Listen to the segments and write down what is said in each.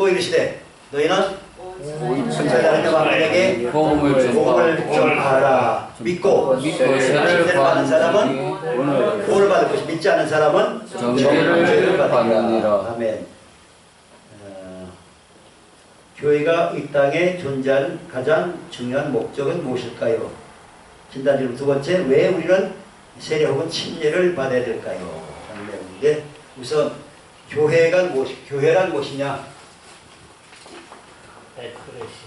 또 이르시되 너희는 천사라는 네. 만민에게 복음을. 전하라 믿고 세례를 받는 사람은 구원을 받을 것이 믿지 않은 사람은 정죄를 받으리라. 아멘 어, 교회가 이 땅에 존재하는 가장 중요한 목적은 무엇일까요? 진단 질문 두 번째 왜 우리는 세례 혹은 침례를 받아야 될까요? 내용인데 우선 교회가 무엇 교회란 무엇이냐? 에크레시.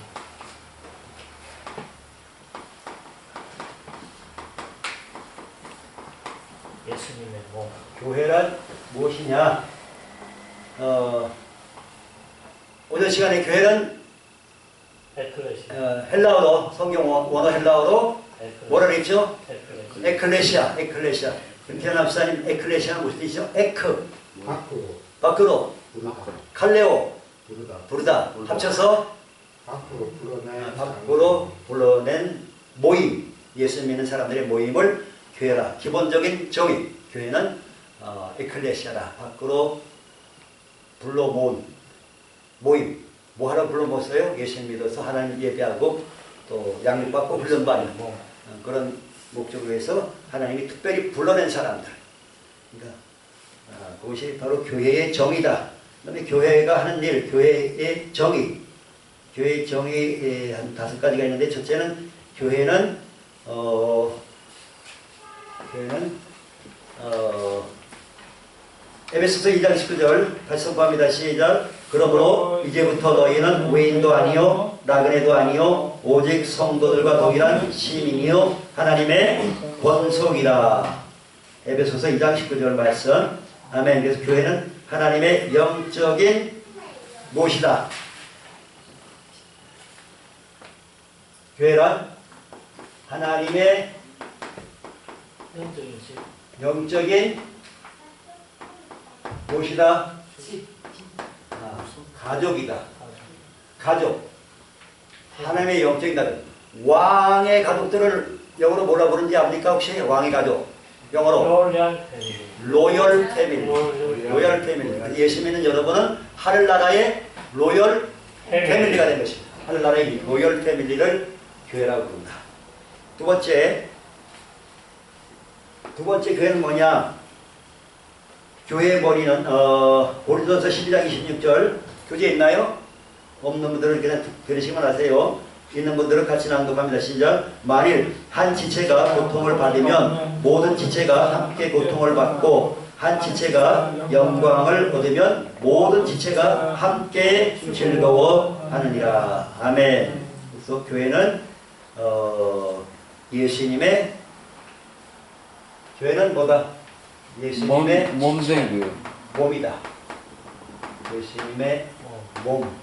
예수님의 몸. 교회란 무엇이냐? 어, 오늘 시간에 교회는 에크레시. 어, 헬라어로 성경 원- 원어 헬라어로 했죠? 에크레시. 에클레시아, 에클레시아. 김태현 목사님 에클레시아는 무슨 뜻이죠? 에크, 밖으로 밖으로, 부르다 칼레오, 부르다 부르다. 합쳐서 밖으로 불어내 밖으로 불러낸 모임. 예수 믿는 사람들의 모임을 교회라. 기본적인 정의. 교회는 어, 에클레시아라. 밖으로 불러 모은 모임. 뭐 하러 불러 모았어요? 예수 믿어서 하나님 예배하고 또 양육받고 훈련받는 몸. 어, 그런 목적으로 해서 하나님이 특별히 불러낸 사람들. 그러니까 아, 그것이 바로 교회의 정의다. 그다음에 교회가 하는 일, 교회의 정의. 교회의 정의 한 다섯 가지가 있는데 첫째는 교회는 어 교회는 어 에베소서 2장 19절 다시 선포합니다. 시작. 그러므로 이제부터 너희는 외인도 아니요 나그네도 아니요 오직 성도들과 동일한 시민이요 하나님의 권속이라. 에베소서 2장 19절 말씀. 아멘. 그래서 교회는 하나님의 영적인 못이다. 교회란 하나님의 영적인 집. 영적인 못이다. 아, 가족이다. 가족. 하나님의 영적인 가족. 왕의 가족들을 영어로 뭐라 부르는지 압니까 혹시? 왕의 가족. 영어로. 로열 패밀리. 로열 패밀리. 예수 믿는 여러분은 하늘나라의 로열 패밀리가 된 것입니다. 하늘나라의 로열 패밀리를 교회라고 부른다. 두 번째, 두 번째 교회는 뭐냐? 교회의 머리는 어, 고린도서 12장 26절 교재 있나요? 없는 분들은 그냥 들으시면 하세요. 있는 분들은 같이 낭독합니다. 시작. 만일 한 지체가 고통을 받으면 모든 지체가 함께 고통을 받고 한 지체가 영광을 얻으면 모든 지체가 함께 즐거워하느니라. 아멘. 그래서 교회는 어, 예수님의 교회는 뭐다? 예수님의 몸, 몸되고요. 몸이다. 예수님의 몸. 몸.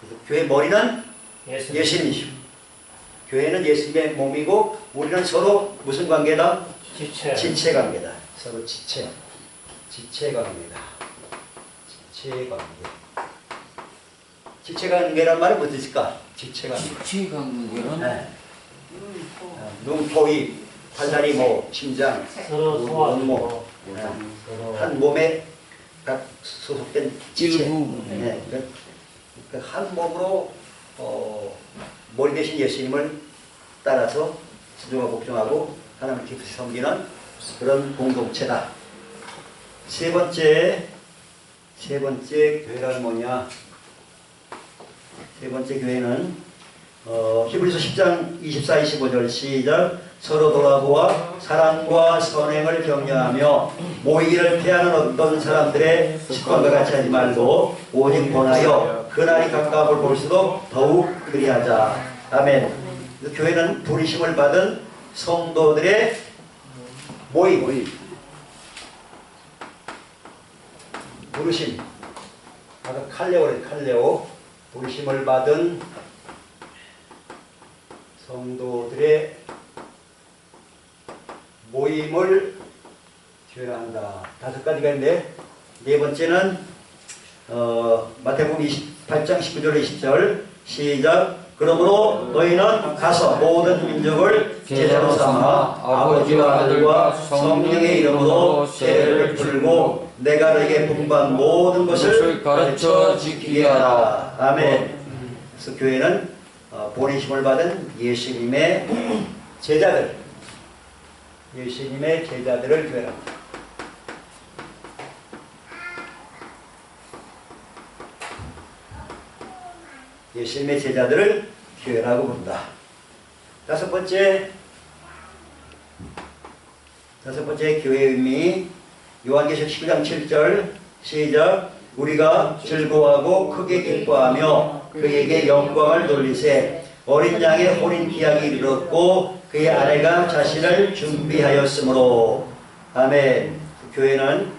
그래서 교회 머리는 예수. 예수님이시고 교회는 예수님의 몸이고 우리는 서로 무슨 관계다? 지체. 지체 관계다. 서로 지체. 지체 관계다. 지체 관계. 지체 관계란 말은 무슨 뜻일까? 지체 관계. 지체 관계는 네. 어, 눈, 코, 입, 팔다리, 목, 심장, 서로 뭐, 도와주고. 네. 서로. 한 몸에 각 소속된 지체. 네. 그- 그한 몸으로 어, 머리 대신 예수님을 따라서 순종하고 복종하고 하나님 깊이 섬기는 그런 공동체다. 세 번째, 세 번째 교회란 뭐냐? 세 번째 교회는 어, 히브리서 10장 24, 25절 시작. 서로 돌아보아 사랑과 선행을 격려하며 모이기를 피하는 어떤 사람들의 습관과 같이 하지 말고 오직 본하여 그날이 가까움을 볼수록 더욱 그리하자. 아멘. 교회는 부르심을 받은 성도들의 모임. 부르심. 칼레오래 칼레오 부르심을 받은 성도들의 모임을 교회한다. 다섯 가지가 있는데 네 번째는 어, 마태복음 28장 19절 20절 시작 그러므로 너희는 가서 모든 민족을 제자로 삼아 아버지와 아들과 성령의 이름으로 세례를 풀고 내가 너에게 분부한 모든 것을 가르쳐 지키게 하라. 아멘. 그래서 교회는 어, 보내심을 받은 예수님의 제자들, 예수님의 제자들을 교회랍니다. 예수님의 제자들을 교회라고 부른다. 다섯 번째, 다섯 번째 교회의 의미, 요한계시록 12장 7절, 시작. 우리가 즐거워하고 크게 기뻐하며 그에게 영광을 돌리세 어린 양의 혼인 기약이 이르렀고 그의 아내가 자신을 준비하였으므로 아멘. 교회는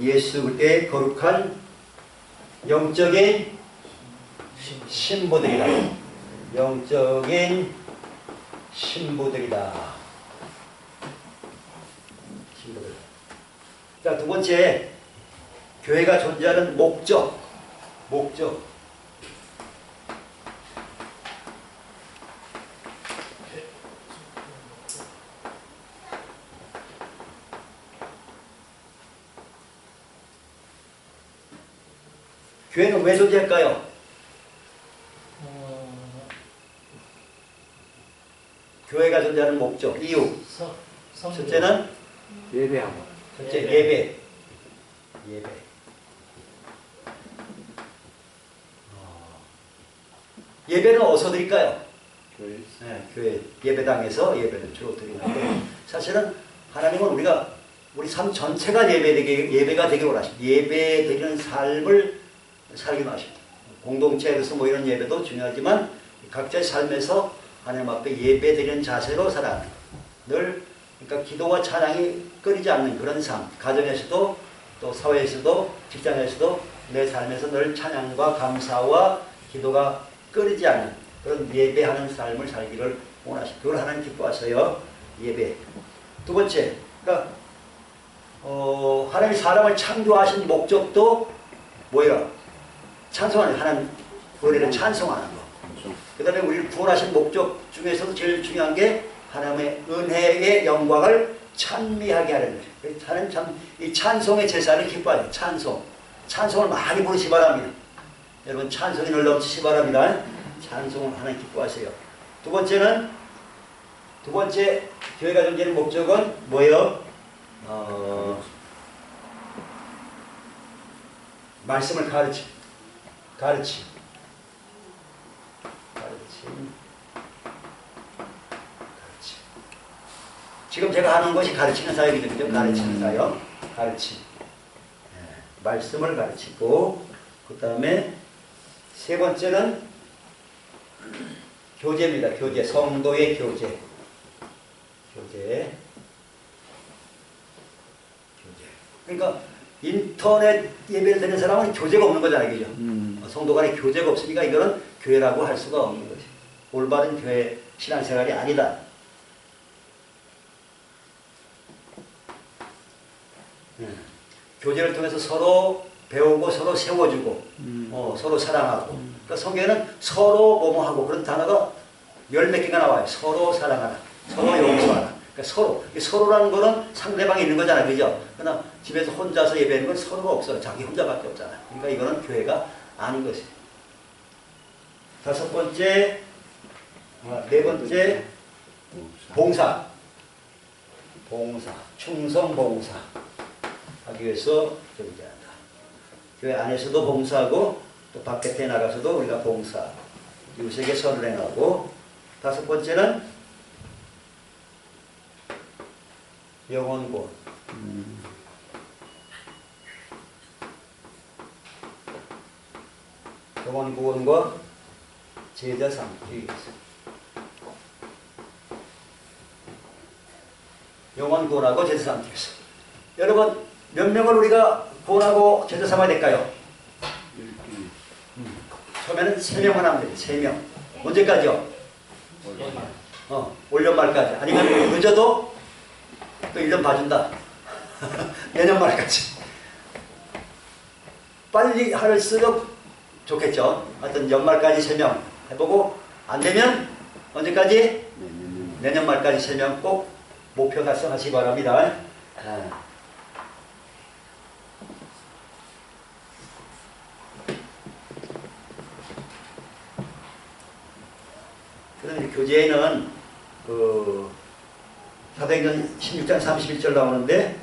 예수 그리스도의 거룩한 영적인 신부들이다. 영적인 신부들이다. 신부들. 자, 두 번째, 교회가 존재하는 목적. 목적. 교회는 왜 존재할까요? 어, 교회가 존재하는 목적, 이유. 첫째는 예배하고. 첫째 예배. 예배. 예배. 어, 예배는 어디서 드릴까요? 교회. 네, 교회 예배당에서 예배를 주로 드리는데 사실은 하나님은 우리가 우리 삶 전체가 예배되게 예배가 되기 원하십니다. 예배 드리는 삶을 살기 원하십니다. 공동체에서 뭐 이런 예배도 중요하지만 각자의 삶에서 하나님 앞에 예배 드리는 자세로 살아가는 늘 그러니까 기도와 찬양이 끊이지 않는 그런 삶 가정에서도 또 사회에서도 직장에서도 내 삶에서 늘 찬양과 감사와 기도가 끊이지 않는 그런 예배하는 삶을 살기를 원하십니다. 그걸 하나님 기뻐하셔요. 예배. 두 번째, 그러니까 어, 하나님이 사람을 창조하신 목적도 뭐예요? 찬송하는 하나님 우리를 찬송하는 거. 그렇죠. 그 다음에 우리를 구원하신 목적 중에서도 제일 중요한 게 하나님의 은혜의 영광을 찬미하게 하는 거예요. 하나님 참, 이 찬송의 제사를 기뻐해요. 찬송. 찬송을 많이 부르시 바랍니다. 여러분, 찬송이 늘 넘치시 바랍니다. 찬송을 하나님 기뻐하세요. 두 번째는, 두 번째, 교회가 존재하는 목적은 뭐예요? 어, 말씀을 가르치, 가르치. 가르침. 지금 제가 하는 것이 가르치는 사역이거든요. 가르치는 사역. 가르침. 예, 말씀을 가르치고, 그 다음에 세 번째는 교제입니다. 교제. 성도의 교제. 교제. 교제. 그러니까 인터넷 예배를 드리는 사람은 교제가 없는 거잖아요. 그죠? 음. 성도 간에 교제가 없으니까 이거는 교회라고 할 수가 없는 것이 올바른 교회 신앙생활이 아니다. 예. 교제를 통해서 서로 배우고 서로 세워주고 음. 어, 서로 사랑하고 그러니까 성경에는 서로 뭐뭐하고 그런 단어가 열 몇 개가 나와요. 서로 사랑하라. 서로 용서하라. 그러니까 서로. 이 서로라는 거는 상대방이 있는 거잖아요. 그죠? 그러나 집에서 혼자서 예배하는 건 서로가 없어요. 자기 혼자밖에 없잖아요. 그러니까 이거는 교회가 아닌 것이에요. 다섯 번째, 아, 네 번째, 봉사. 봉사. 충성 봉사. 하기 위해서 존재한다. 교회 안에서도 봉사하고 또 밖에 나가서도 우리가 봉사. 이웃에게 선을 행하고 다섯 번째는 영원권. 영원 구원과 제자 삼기. 영원 구원하고 제자 삼기 위해서. 여러분 몇 명을 우리가 구원하고 제자 삼아야 될까요? 음, 처음에는 세 명만 하면 돼요. 세 명. 언제까지요? 어, 올 연말까지. 아니면 늦어도 또 1년 봐준다. 내년 말까지. 빨리 할수록 좋겠죠. 하여튼 연말까지 3명 해보고 안 되면 언제까지? 내년 말까지 3명 꼭 목표 달성하시기 바랍니다. 아. 그래서 교재에는 그 사도행전 16장 31절 나오는데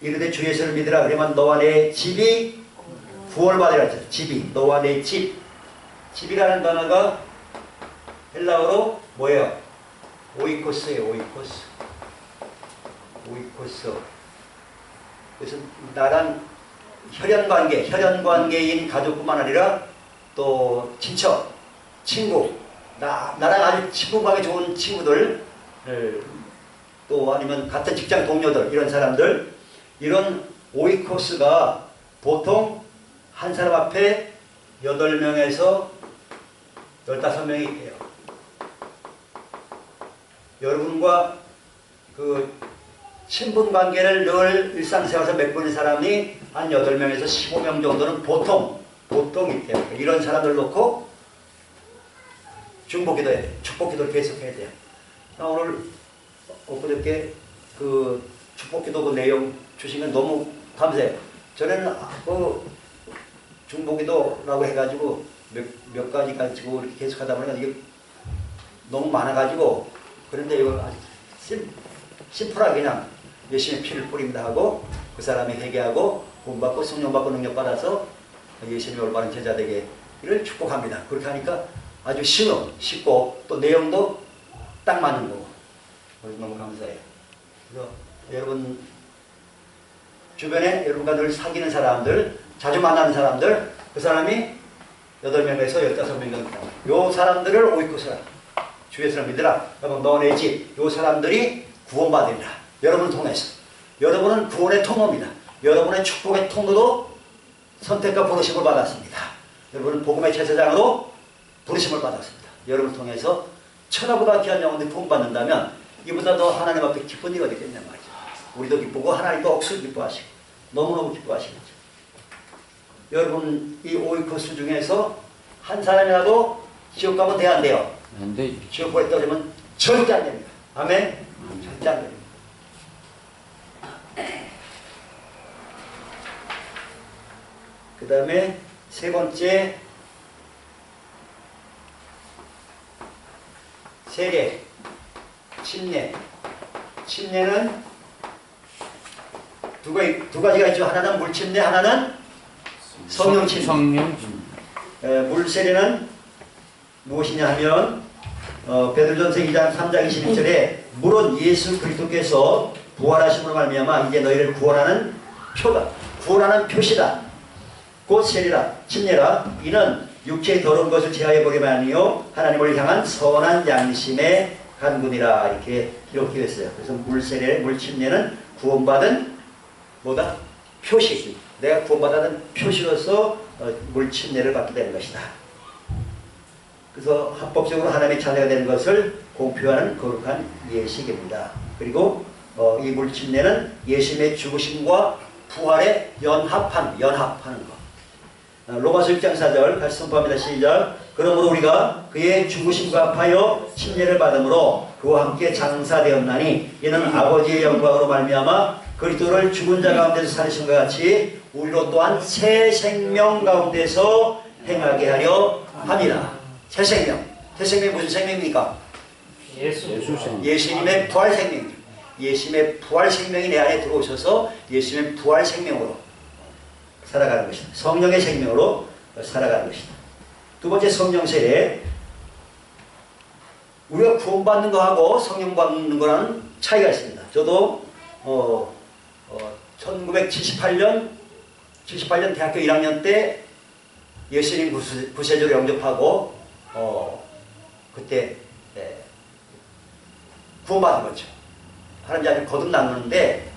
이르되 주 예수를 믿으라 그러면 너와 내 집이 구원받으라 했죠. 집이 너와 내 집. 집이라는 단어가 헬라어로 뭐예요? 오이코스예요. 오이코스. 오이코스. 그래서 나랑 혈연 관계, 혈연 관계인 가족뿐만 아니라 또 친척, 친구, 나 나랑 아주 친구 관계 좋은 친구들, 또 아니면 같은 직장 동료들 이런 사람들 이런 오이코스가 보통 한 사람 앞에 8명에서 15명이 있대요. 여러분과 그 친분 관계를 늘 일상생활에서 맺고있는 사람이 한 8명에서 15명 정도는 보통, 보통 있대요. 이런 사람들 놓고 중복 기도해야 돼요. 축복 기도를 계속해야 돼요. 나 오늘 엊그저께 그 축복 기도 그 내용 주신 건 너무 감사해요. 전에는 그 중복 기도라고 해가지고 몇, 몇 가지 가지고 이렇게 계속 하다 보니까 이게 너무 많아가지고 그런데 이거 아주 심, 심플하게 그냥 예수님의 피를 뿌립니다 하고 그 사람이 회개하고 구원받고 성령받고 능력받아서 예수님의 올바른 제자 되게 이를 축복합니다. 그렇게 하니까 아주 쉬워, 쉽고 또 내용도 딱 맞는 거고 너무 감사해요. 그래서 여러분 주변에 여러분과 늘 사귀는 사람들 자주 만나는 사람들 그 사람이 8명에서 15명 정도 요 사람들을 오이코스라 주 예수를 믿으라. 여러분 너네 집요 사람들이 구원받으리라. 여러분을 통해서. 여러분은 구원의 통로입니다. 여러분의 축복의 통로도 선택과 부르심을 받았습니다. 여러분은 복음의 제사장으로 부르심을 받았습니다 여러분을 통해서 천하보다 귀한 영혼들이 구원받는다면 이보다 더 하나님 앞에 기쁜 일이 어디 있겠냐 말이죠 우리도 기쁘고 하나님도 억수로 기뻐하시고 너무너무 기뻐하시겠죠 여러분 이 오이코스 중에서 한 사람이라도 지옥 가면 돼야 안 돼요 안 돼. 지옥 불에 떨어지면 절대 안 됩니다. 아멘? 절대 안 됩니다. 그 다음에 세 번째 세례, 침례. 침례는 두, 가지, 두 가지가 있죠. 하나는 물침례, 하나는 성령 침례. 성령 에, 물세례는 무엇이냐 하면 어, 베드로전서 2장 3장 21절에 물은 예수 그리스도께서 부활하심으로 말미암아 이제 너희를 구원하는 표가 구원하는 표시다. 곧 세례라 침례라 이는 육체의 더러운 것을 제하여 보기만 아니요 하나님을 향한 선한 양심의 간군이라 이렇게 기록되어 있어요. 그래서 물세례, 물침례는 구원받은 뭐다? 표시. 내가 구원받았는 표시로서 어, 물침례를 받게 되는 것이다. 그래서 합법적으로 하나님의 자녀가 되는 것을 공표하는 거룩한 예식입니다. 그리고 어, 이 물침례는 예수님의 죽으심과 부활에 연합한, 연합하는 것. 어, 로마서 6장 4절 같이 선포합니다. 시작. 그러므로 우리가 그의 죽으심과 합하여 침례를 받음으로 그와 함께 장사되었나니 이는 아버지의 영광으로 말미암아 그리스도를 죽은 자 가운데서 살리신 것 같이 우리로 또한 새 생명 가운데서 행하게 하려 함이라. 새 생명. 새 생명이 무슨 생명입니까? 예수. 예수님의 부활 생명. 예수님의 부활 생명이 내 안에 들어오셔서 예수님의 부활 생명으로 살아가는 것이다. 성령의 생명으로 살아가는 것이다. 두 번째 성령 세례. 우리가 구원받는 거하고 성령 받는 거라는 차이가 있습니다. 저도 어, 어, 1978년 78년 대학교 1학년 때 예수님 구세- 구세주를 영접하고 어, 그때 예, 구원받은 거죠. 하나님 아주 거듭났는데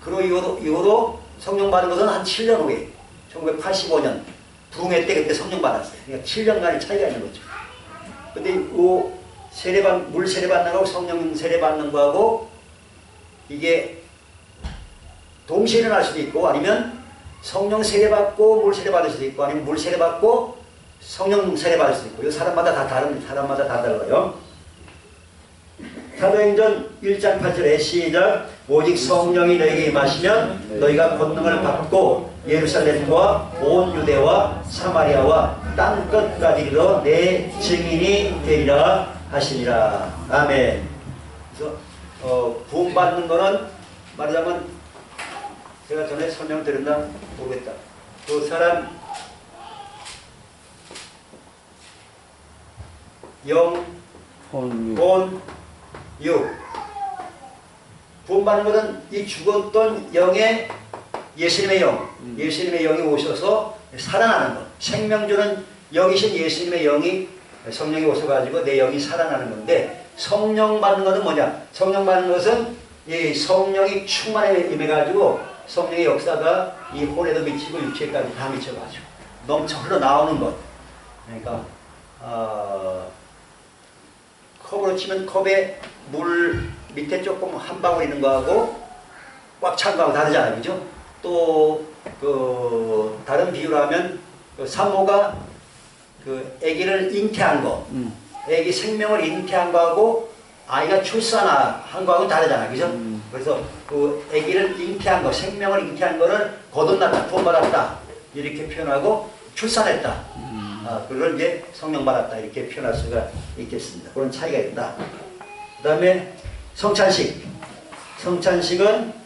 그로 이후로, 이후로 성령 받은 것은 한 7년 후에 1985년 부흥회 때 그때 성령 받았어요. 그러니까 7년간의 차이가 있는 거죠. 근데 이 세례 받, 물 세례 받는 거하고 성령 세례 받는 거하고 이게 동시에 일어날 수도 있고 아니면 성령 세례 받고 물 세례 받을 수도 있고 아니면 물 세례 받고 성령 세례 받을 수도 있고 이 사람마다 다 다른 사람마다 다 달라요. 사도행전 1장 8절에 시작 오직 성령이 너에게 임하시면 너희가 권능을 받고 예루살렘과 온 유대와 사마리아와 땅 끝까지 이르러 내 증인이 되리라 하시니라. 아멘. 그래서 어, 구원받는 거는 말하자면 제가 전에 설명드렸나 모르겠다. 그 사람 영, 홀 유. 구원받는 것은 이 죽었던 영의 예수님의 영, 예수님의 영이 오셔서 살아나는 것. 생명주는 영이신 예수님의 영이 성령이 오셔가지고 내 영이 살아나는 건데 성령 받는 것은 뭐냐? 성령 받는 것은 이 성령이 충만에 임해가지고 성령의 역사가 이 혼에도 미치고 육체까지 다 미쳐가지고 넘쳐 흘러나오는 것. 그러니까 어, 컵으로 치면 컵에 물 밑에 조금 한 방울 있는 거하고 꽉 찬 거하고 다르잖아요. 그죠? 또, 그, 다른 비유로 하면, 그 산모가 그 아기를 잉태한 거, 음. 아기 생명을 잉태한 거하고 아이가 출산한 거하고 다르잖아요. 그죠? 음. 그래서 그 아기를 잉태한 거, 생명을 잉태한 거를 거듭났다, 구원받았다. 이렇게 표현하고 출산했다. 음. 아, 그걸 이제 성령 받았다 이렇게 표현할 수가 있겠습니다. 그런 차이가 있다. 그 다음에 성찬식. 성찬식은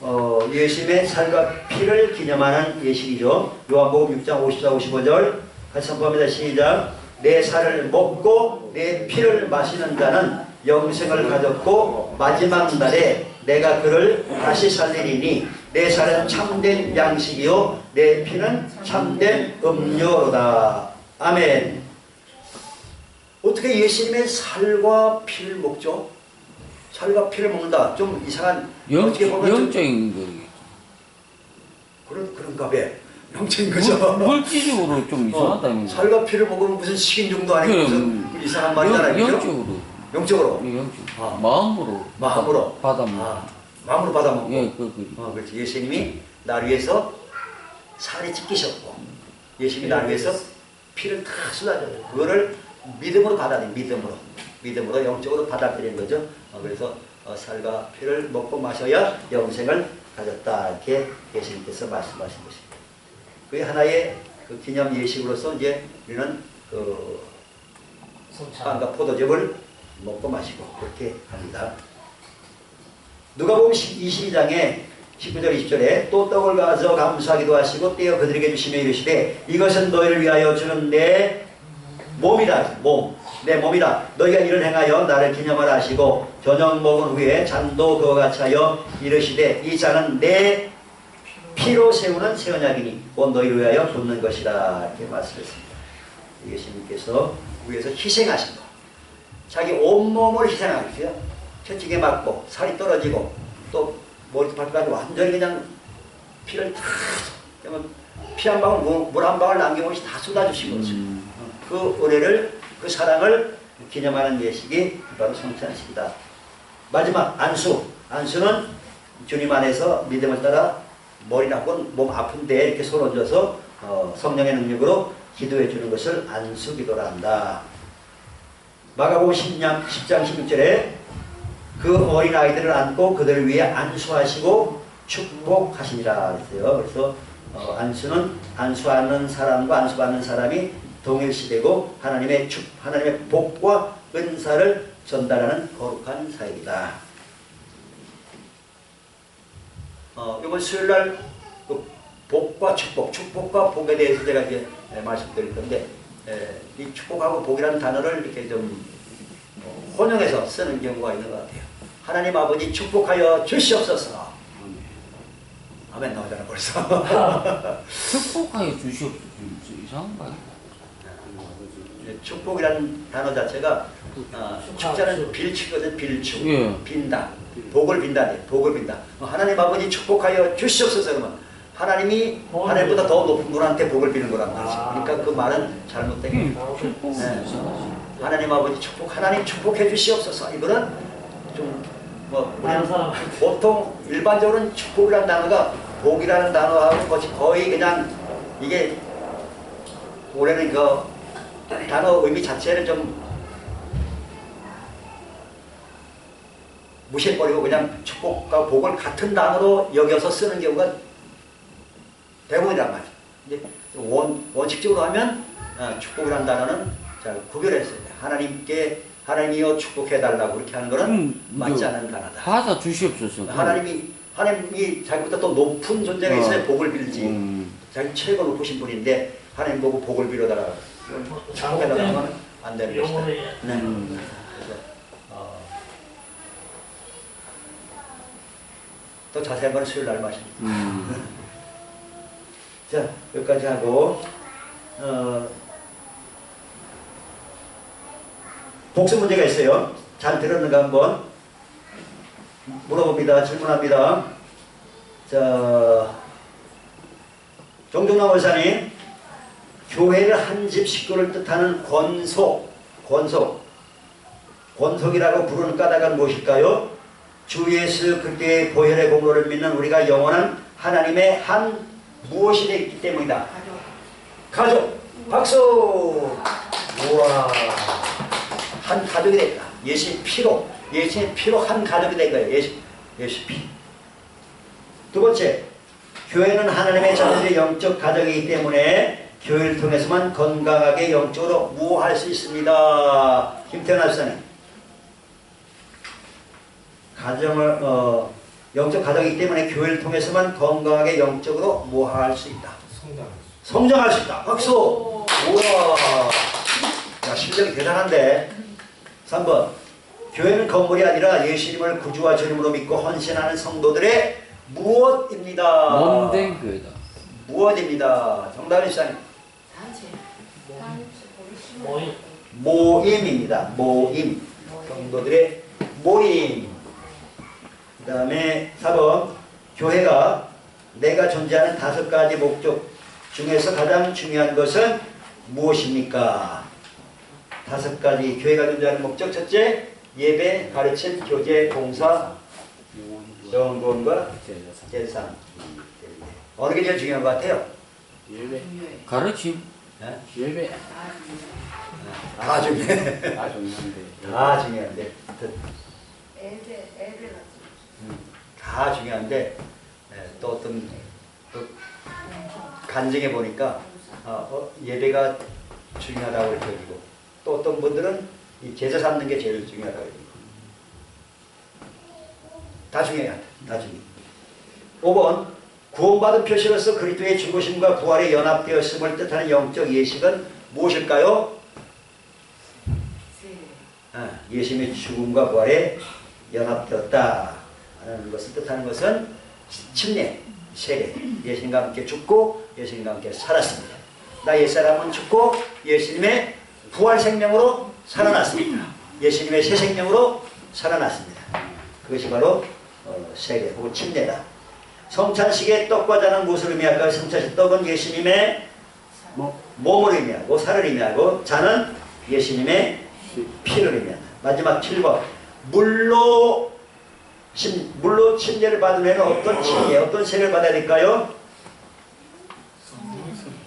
어, 예수님의 살과 피를 기념하는 예식이죠. 요한복음 6장 54, 55절 같이 선포합니다. 시작. 내 살을 먹고 내 피를 마시는 자는 영생을 가졌고 마지막 날에 내가 그를 다시 살리리니 내 살은 참된 양식이요 내 피는 참된 음료로다. 아멘. 어떻게 예수님의 살과 피를 먹죠? 살과 피를 먹는다. 좀 이상한 영, 어떻게 보면 좀 영적인 거겠죠. 그런 그런가 봐. 영적인 거죠. 물, 물질적으로 좀 이상하다. 어. 살과 피를 먹으면 무슨 식인종도 아니고 그래, 무슨 음, 이상한 말이잖아요. 영적으로. 영적으로. 예, 영적. 아. 마음으로. 마음으로. 받아 먹. 아, 마음으로 받아 먹고. 예, 그, 그. 어, 그렇지. 예수님이 날 위해서 살이 찢기셨고, 예수님이 날 위해서 피를 다 쏟아져요. 그거를 믿음으로 받아들인 믿음으로. 믿음으로 영적으로 받아들이는 거죠. 어, 그래서 어, 살과 피를 먹고 마셔야 영생을 가졌다. 이렇게 예수님께서 말씀하신 것입니다. 그게 하나의 그 기념 예식으로서 이제 우리는 그. 빵과 포도즙을 먹고 마시고 그렇게 합니다. 누가복음 22장에 19절 20절에 또 떡을 가져 감사하기도 하시고 떼어 그들에게 주시며 이르시되 이것은 너희를 위하여 주는 내 몸이다 몸 내 몸이다 너희가 이를 행하여 나를 기념하라 하시고 저녁 먹은 후에 잔도 그와 같이 하여 이르시되 이 잔은 내 피로 세우는 새 언약이니 곧 너희를 위하여 붓는 것이라 이렇게 말씀했습니다. 예수님께서 위해서 희생하신 것 자기 온몸을 희생하셨어요. 채찍에 맞고 살이 떨어지고 또 머리부터 발까지 완전히 그냥 피를 다 피 한 방울 물 한 방울 남김없이 다 쏟아주신 거죠. 음. 그 은혜를 그 사랑을 기념하는 예식이 바로 성찬식이다. 마지막 안수. 안수는 주님 안에서 믿음을 따라 머리 나쁜 몸 아픈데 이렇게 손 얹어서 어, 성령의 능력으로 기도해 주는 것을 안수 기도라 한다. 마가복음 10장, 10장 16절에 그 어린 아이들을 안고 그들을 위해 안수하시고 축복하시니라 했어요. 그래서 어, 안수는 안수하는 사람과 안수받는 사람이 동일시되고 하나님의 축, 하나님의 복과 은사를 전달하는 거룩한 사역이다. 어, 이번 수요일 날 그 복과 축복, 축복과 복에 대해서 제가 이제 예, 말씀드릴 건데 예, 이 축복하고 복이라는 단어를 이렇게 좀 어, 혼용해서 쓰는 경우가 있는 것 같아요. 하나님 아버지 축복하여 주시옵소서. 아멘 나오잖아 벌써. 축복하여 주시옵소서. 좀 이상한 거? 예, 축복이라는 단어 자체가 어, 축자는 빌축거든 빌축 예. 빈다 복을 빈다 복을 빈다 어, 하나님 아버지 축복하여 주시옵소서 그러면 하나님이 어, 하나님보다 더 높은 분한테 복을 비는 거란 말이지. 아. 그러니까 그 말은 잘못된 음, 거예요. 축복은 네. 이상하지. 하나님 아버지 축복 하나님 축복해 주시옵소서. 이거는 좀뭐 보통 일반적으로는 축복이라는 단어가 복이라는 단어하고 거의 그냥 이게 올해는 그 단어 의미 자체를 좀 무시해버리고 그냥 축복과 복을 같은 단어로 여겨서 쓰는 경우가 대부분이란 말이에요. 이제 원, 원칙적으로 하면 어, 축복이라는 단어는 잘 구별했어요. 하나님께 하나님이여 축복해달라고 그렇게 하는 거는 음, 맞지 않은 단어다. 받아 주시옵소서. 하나님이 하나님이 자기보다 더 높은 존재가 있어야 어. 복을 빌지. 음, 자기 최고 높으신 분인데 하나님 보고 복을 빌어달라. 축복해달라고 하면 안 되는 것이다. 네. 음. 그래서 어, 또 자세한 건 수요일 날 마십니다. 음. 자, 여기까지 하고, 어, 복수 문제가 있어요. 잘 들었는가 한번 물어봅니다. 질문합니다. 자, 정종남 원사님, 교회를 한 집 식구를 뜻하는 권속, 권속, 권속이라고 부르는 까닭은 무엇일까요? 주 예수 그리스도의 보혈의 공로를 믿는 우리가 영원한 하나님의 한 무엇이 되기 때문이다. 가족. 박수. 우와. 한 가족이 됐다. 예수의 피로, 예수의 피로 한 가족이 된 거예요. 예수, 예수 피. 두 번째, 교회는 하나님의 자녀의 영적 가정이기 때문에 교회를 통해서만 건강하게 영적으로 무할 수 있습니다. 김태현 합사님. 가정을 어, 영적 가정이기 때문에 교회를 통해서만 건강하게 영적으로 무할 수 있다. 성장. 성장할 수 있다. 박수. 우와. 야, 실력이 대단한데. 3번. 교회는 건물이 아니라 예수님을 구주와 주님으로 믿고 헌신하는 성도들의 무엇입니다. 몸된 교회다. 무엇입니다. 정답은 시장 단체. 모임. 모임입니다. 모임. 성도들의 모임. 그 다음에 4번. 교회가 내가 존재하는 다섯 가지 목적 중에서 가장 중요한 것은 무엇입니까? 다섯 가지 교회가 존재하는 목적. 첫째, 예배, 가르침, 교제, 봉사, 영원과 제상. 어느 게 제일 중요한 것 같아요? 예배. 가르침. 네? 예배. 아, 다 중요해. 다 중요한데. 다 중요한데. 애들, 애들 다 중요한데 예, 또 어떤 또 간증해 보니까 어, 어, 예배가 중요하다고 여기고 또 어떤 분들은 이 제자 삼는 게 제일 중요하다고 여기고 다 중요해요. 다 중요해. 5번 구원받은 표시로서 그리스도의 죽으심과 부활에 연합되었음을 뜻하는 영적 예식은 무엇일까요? 세. 아, 예수님의 죽음과 부활에 연합되었다 하는 것을 뜻하는 것은 침례, 세례. 예수님과 함께 죽고 예수님과 함께 살았습니다. 나 옛사람은 죽고 예수님의 부활 생명으로 살아났습니다. 예수님의 새 생명으로 살아났습니다. 그것이 바로 어, 세례 혹은 침례다. 성찬식의 떡과 잔은 무엇을 의미할까요? 성찬식 떡은 예수님의 뭐? 몸을 의미하고 살을 의미하고 잔은 예수님의 피를 의미한다. 마지막 7번. 물로 침, 물로 침례를 받으면 어떤 침례, 어떤 세례를 받아야 될까요?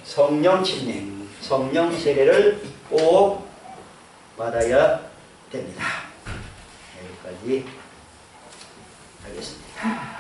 성령 침례, 성령 세례를 꼭 받아야 됩니다. 여기까지 하겠습니다.